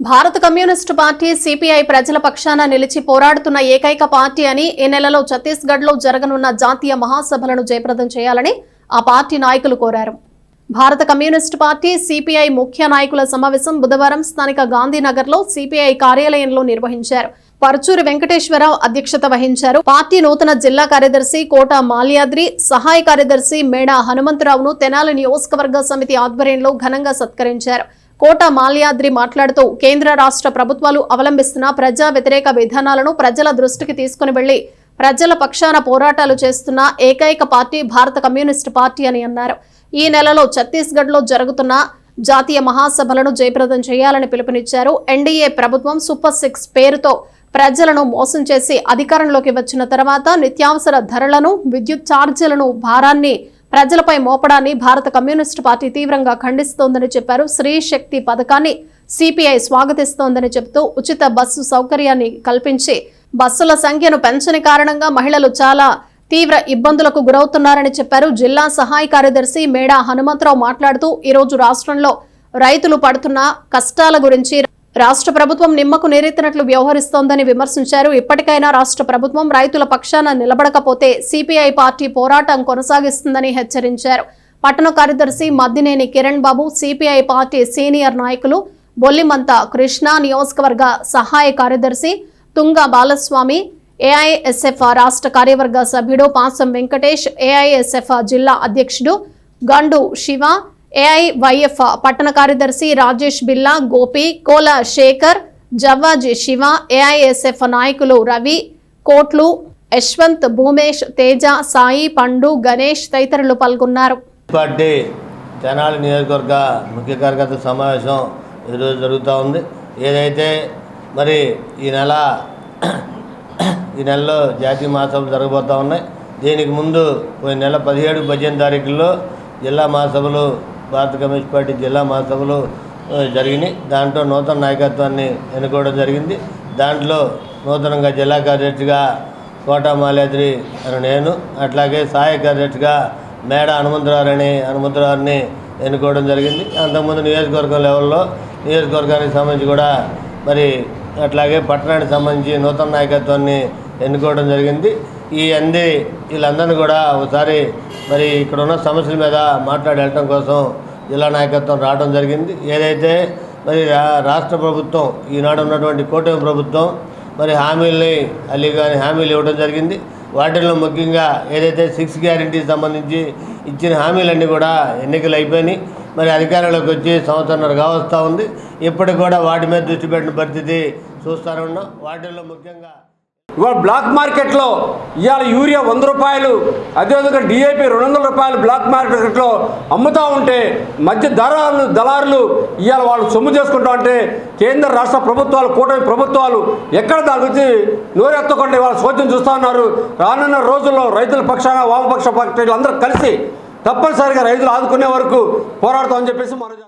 భారత communist party CPI ప్రజల పక్షాన నిలిచి పోరాడుతున్న ఏకైక పార్టీ అని ఈ నెలలో ఛత్తీస్గఢ్లో జరగనున్న జాతీయ మహాసభలను జయప్రదం చేయాలని ఆ పార్టీ నాయకులు కోరారు. భారత కమ్యూనిస్టు పార్టీ సిపిఐ ముఖ్య నాయకుల సమావేశం బుధవారం స్థానిక గాంధీనగర్లో సిపిఐ కార్యాలయంలో నిర్వహించారు. పరచూరి వెంకటేశ్వరరావు అధ్యక్షత వహించారు. పార్టీ నూతన జిల్లా కార్యదర్శి కోట మాల్యాద్రి సహాయ కార్యదర్శి మేడా హనుమంతరావును తెనాలి నియోజకవర్గ సమితి ఆధ్వర్యంలో ఘనంగా సత్కరించారు. కోట మాల్యాద్రి మాట్లాడుతూ కేంద్ర రాష్ట్ర ప్రభుత్వాలు అవలంబిస్తున్న ప్రజా వ్యతిరేక విధానాలను ప్రజల దృష్టికి తీసుకుని వెళ్ళి ప్రజల పక్షాన పోరాటాలు చేస్తున్న ఏకైక పార్టీ భారత కమ్యూనిస్టు పార్టీ అని అన్నారు. ఈ నెలలో ఛత్తీస్గఢ్లో జరుగుతున్న జాతీయ మహాసభలను జయప్రదం చేయాలని పిలుపునిచ్చారు. ఎన్డీఏ ప్రభుత్వం సూపర్ సిక్స్ పేరుతో ప్రజలను మోసం చేసి అధికారంలోకి వచ్చిన తర్వాత నిత్యావసర ధరలను విద్యుత్ ఛార్జీలను భారాన్ని ప్రజలపై మోపడాన్ని భారత కమ్యూనిస్టు పార్టీ తీవ్రంగా ఖండిస్తోందని చెప్పారు. స్త్రీ శక్తి పథకాన్ని సిపిఐ స్వాగతిస్తోందని చెబుతూ ఉచిత బస్సు సౌకర్యాన్ని కల్పించి బస్సుల సంఖ్యను పెంచని కారణంగా మహిళలు చాలా తీవ్ర ఇబ్బందులకు గురవుతున్నారని చెప్పారు. జిల్లా సహాయ కార్యదర్శి మేడా హనుమంతరావు మాట్లాడుతూ ఈరోజు రాష్ట్రంలో రైతులు పడుతున్న కష్టాల గురించి రాష్ట్ర ప్రభుత్వం నిమ్మకు నేరెత్తినట్లు వ్యవహరిస్తోందని విమర్శించారు. ఇప్పటికైనా రాష్ట్ర ప్రభుత్వం రైతుల పక్షాన నిలబడకపోతే సిపిఐ పార్టీ పోరాటం కొనసాగిస్తుందని హెచ్చరించారు. పట్టణ కార్యదర్శి Maddineni Kiran Babu CPI party senior నాయకులు బొల్లిమంత కృష్ణ నియోజకవర్గ సహాయ కార్యదర్శి తుంగ బాలస్వామి ఏఐఎస్ఎఫ్ రాష్ట్ర కార్యవర్గ సభ్యుడు పాసం వెంకటేష్ ఏఐఎస్ఎఫ్ జిల్లా అధ్యక్షుడు గండు శివ ఏఐవైఎఫ్ పట్టణ కార్యదర్శి రాజేష్ బిల్లా గోపి కోల శేఖర్ జవ్వాజీ శివ ఏఐఎస్ఎఫ్ నాయకులు రవి కోట్లు యశ్వంత్ భూమేష్ తేజ సాయి పండు గణేష్ తదితరులు పాల్గొన్నారు. పార్టీ తెనాలి నియోజకవర్గ ముఖ్య కార్యకర్త సమావేశం ఈరోజు జరుగుతూ ఉంది. ఏదైతే మరి ఈ నెల ఈ నెలలో జాతీయ మహాసభలు జరగబోతూ ఉన్నాయి. దీనికి ముందు పోయిన నెల పదిహేడు పద్దెనిమిది తారీఖుల్లో జిల్లా మహాసభలు భారత కమ్యూనిస్ట్ పార్టీ జిల్లా మహాసభలు జరిగినాయి. దాంట్లో నూతన నాయకత్వాన్ని ఎన్నుకోవడం జరిగింది. దాంట్లో నూతనంగా జిల్లా కార్యదర్శిగా కోట మాలేద్రి అని నేను అట్లాగే సహాయ కార్యదర్శిగా మేడ హనుమంతరావుని హనుమంతరావుని ఎన్నుకోవడం జరిగింది. అంతకుముందు నియోజకవర్గం లెవెల్లో నియోజకవర్గానికి సంబంధించి కూడా మరి అట్లాగే పట్టణానికి సంబంధించి నూతన నాయకత్వాన్ని ఎన్నుకోవడం జరిగింది. ఈ అంది వీళ్ళందరినీ కూడా ఒకసారి మరి ఇక్కడ ఉన్న సమస్యల మీద మాట్లాడి వెళ్ళటం కోసం జిల్లా నాయకత్వం రావడం జరిగింది. ఏదైతే మరి రా- రాష్ట్ర ప్రభుత్వం ఈనాడు ఉన్నటువంటి కూటమి ప్రభుత్వం మరి హామీల్ని అల్లి కానీ హామీలు ఇవ్వడం జరిగింది. వాటిల్లో ముఖ్యంగా ఏదైతే సిక్స్ గ్యారంటీ సంబంధించి ఇచ్చిన హామీలన్నీ కూడా ఎన్నికలు అయిపోయినాయి. మరి అధికారంలోకి వచ్చి సంవత్సరంన్నర కావస్తూ ఉంది. ఇప్పటికి కూడా వాటి మీద దృష్టి పెట్టిన పరిస్థితి చూస్తూనే ఉన్నాం. వాటిల్లో ముఖ్యంగా ఇవాళ బ్లాక్ మార్కెట్లో ఇవాళ యూరియా వంద రూపాయలు అదేవిధంగా డిఏపి రెండు వందల రూపాయలు బ్లాక్ మార్కెట్లో అమ్ముతూ ఉంటే మధ్య దళారులు దళారులు ఇవాళ వాళ్ళు సొమ్ము చేసుకుంటా ఉంటే కేంద్ర రాష్ట్ర ప్రభుత్వాలు కూటమి ప్రభుత్వాలు ఎక్కడ దాని గురించి నోరెత్తకుండా ఇవాళ సోద్యం చూస్తూ ఉన్నారు. రానున్న రోజుల్లో రైతుల పక్షాన వామపక్ష పార్టీలు అందరూ కలిసి తప్పనిసరిగా రైతులు ఆదుకునే వరకు పోరాడతామని చెప్పేసి మనం